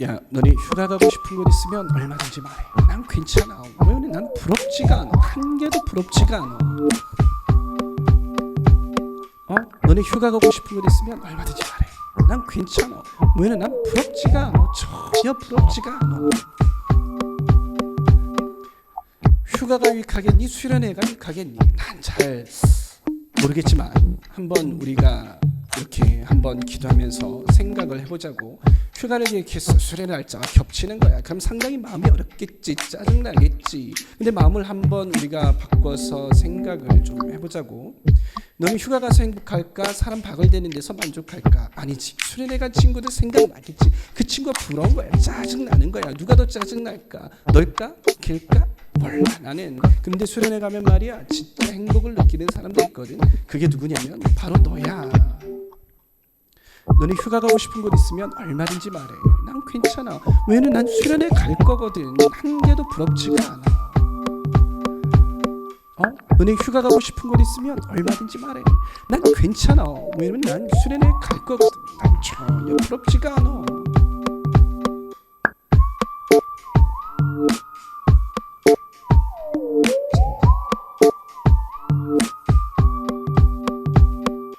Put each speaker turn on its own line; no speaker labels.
야, 너네 휴가 가고 싶은 곳 있으면 얼마든지 말해. 난 괜찮아. 왜냐면 난 부럽지가 않아. 한 개도 부럽지가 않아. 어? 너네 휴가 가고 싶은 곳 있으면 얼마든지 말해. 난 괜찮아. 왜냐면 난 부럽지가 않아. 전혀 부럽지가 않아. 휴가가 유익하겠니? 수련회가 유익하겠니? 난 잘 모르겠지만 한번 우리가 이렇게 한번 기도하면서 생각을 해보자고. 휴가를 계획해서 수련회 날짜가 겹치는 거야. 그럼 상당히 마음이 어렵겠지. 짜증나겠지. 근데 마음을 한번 우리가 바꿔서 생각을 좀 해보자고. 너는 휴가 가서 행복할까? 사람 박을 대는 데서 만족할까? 아니지. 수련회 간 친구들 생각나겠지. 그 친구가 부러운 거야. 짜증나는 거야. 누가 더 짜증날까? 널까 걔일까 몰라 나는. 근데 수련회 가면 말이야 진짜 행복을 느끼는 사람도 있거든. 그게 누구냐면 바로 너야. 너네 휴가 가고 싶은 곳 있으면 얼마든지 말해. 난 괜찮아. 왜냐면 난 수련회 갈 거거든. 한 개도 부럽지가 않아. 어? 너네 휴가 가고 싶은 곳 있으면 얼마든지 말해. 난 괜찮아. 왜냐면 난 수련회 갈 거거든. 난 전혀 부럽지가 않아